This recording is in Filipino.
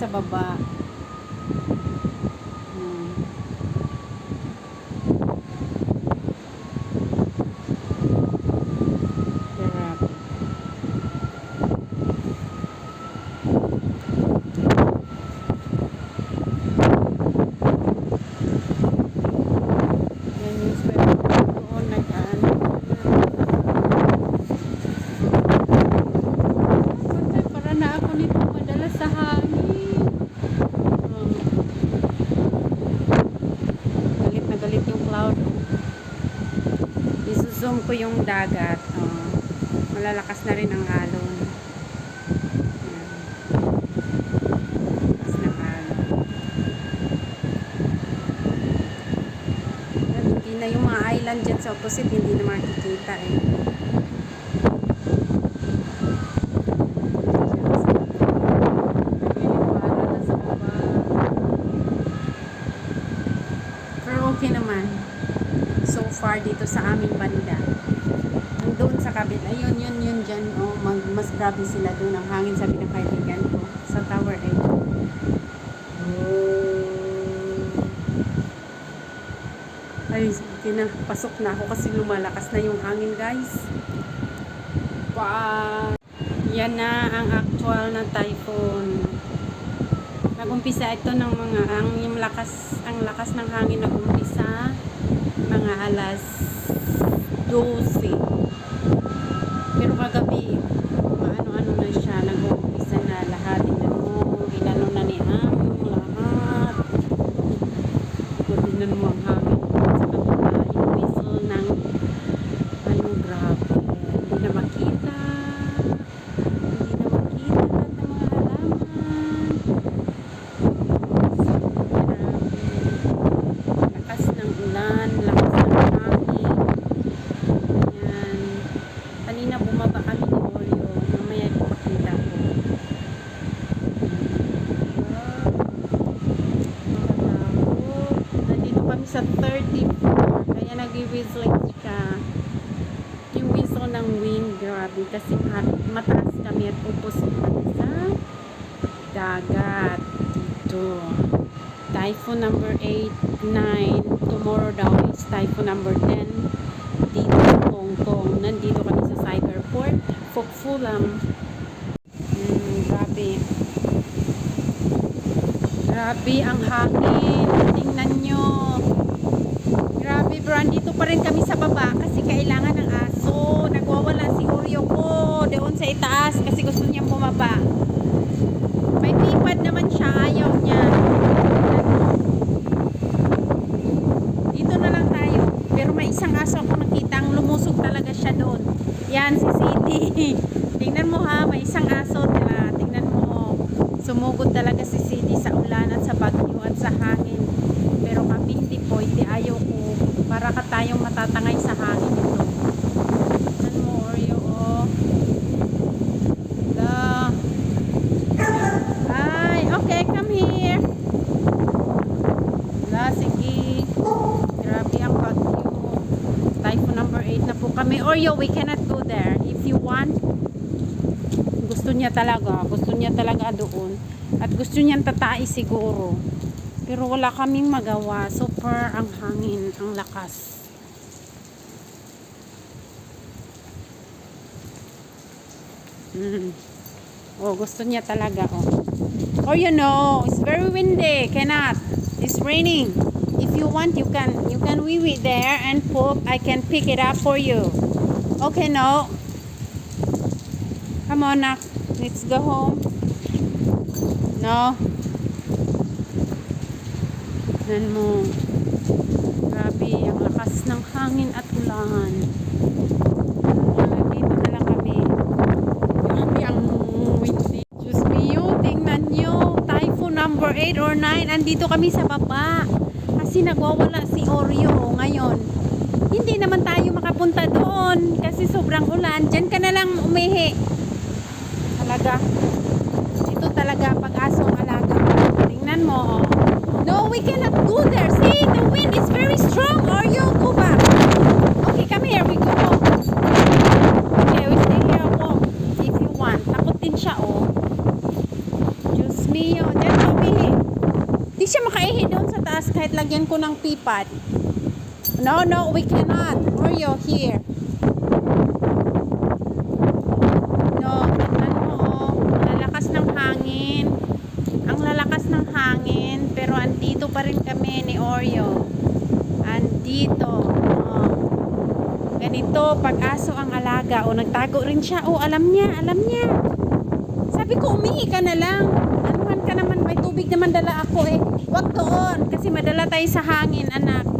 sa baba. Zoom ko yung dagat. Oh, malalakas na rin ang alon. Na yung mga island dyan sa opposite, hindi na makikita eh. Pero okay naman. Far dito sa aming banda. Ang doon sa kabila, yun, yun, yun dyan. Oh, mag, mas grabe sila doon. Ang hangin sabi ng kaibigan ko. Sa Tower 8. Ay, pinapasok na ako kasi lumalakas na yung hangin guys. Pa yan na ang actual na typhoon. Nagumpisa ito ng mga ang yung lakas ang lakas ng hangin nagumpisa mga alas 12. 34. Kaya nag-whistling siya. Yung whistle ng wind, grabe. Kasi mataas kami at pupusok sa dagat. Dito. Typhoon number 8, 9. Tomorrow daw is typhoon number 10. Dito sa Hong Kong. Nandito kami sa side airport. Fukfulam. Mm, grabe. Grabe ang hangin. Tingnan nyo. Grabe bro. Andito pa rin kami sa baba kasi kailangan ng aso. Nagwawala si Oreo ko doon sa itaas kasi gusto niyang bumaba. May pipad naman siya. Ayaw niya. Dito na lang tayo. Pero may isang aso ako nakita ang lumusog talaga siya doon. Yan si City. Tingnan mo ha, may isang aso. Tila, tingnan mo. Sumugod talaga si City sa ulan at sa bagyo at sa hangin. Pero kami hindi po, hindi ayaw ko. Para ka tayong matatangay sa hangin ito. Tingnan mo, Oreo, oh. Da. Ay, okay, come here. Wala, sige. Grabe ang bagyo. Typhoon number 8 na po kami. Oreo, we cannot go there. If you want, gusto niya talaga. Gusto niya talaga doon. At gusto niyang tatai siguro. Pero wala kaming magawa. Super ang hangin, ang lakas. Mm. Oh, gusto niya talaga, oh. Or you know, it's very windy. Cannot. It's raining. If you want, you can you can wee wee there and poop. I can pick it up for you. Okay, no. Come on, nak. Let's go home. No. Nan mo. Grabe, ang lakas ng hangin at ulan. Kaya dito na lang kami. Grabe ang windy. Diyos mio, tingnan nyo. Typhoon number 8 or 9. Andito kami sa baba. Kasi nagwawala si Oreo ngayon. Hindi naman tayo makapunta doon. Kasi sobrang ulan. Diyan ka na lang umihi. Talaga. Ito talaga pag-asong alaga. Tingnan mo. oh. We cannot go there. See, the wind is very strong. Oreo, go back. Okay, come here. We go. Okay, we stay here walk. If you want. Takot din siya, oh. Diyos mio. Diyan ka umihi. Di siya makaihi doon sa taas kahit lagyan ko ng pipad. No, no, we cannot. Oreo, here. No, tingnan mo, oh. Lalakas ng hangin. Ang lalakas ng hangin. Pero andito kami ni Oreo. Andito. Oh. Ganito, pag-aso ang alaga. O, nagtago rin siya. O, alam niya, alam niya. Sabi ko, umihi ka na lang. Anuhan ka naman, may tubig naman dala ako eh. Huwag doon, kasi madala tayo sa hangin, anak.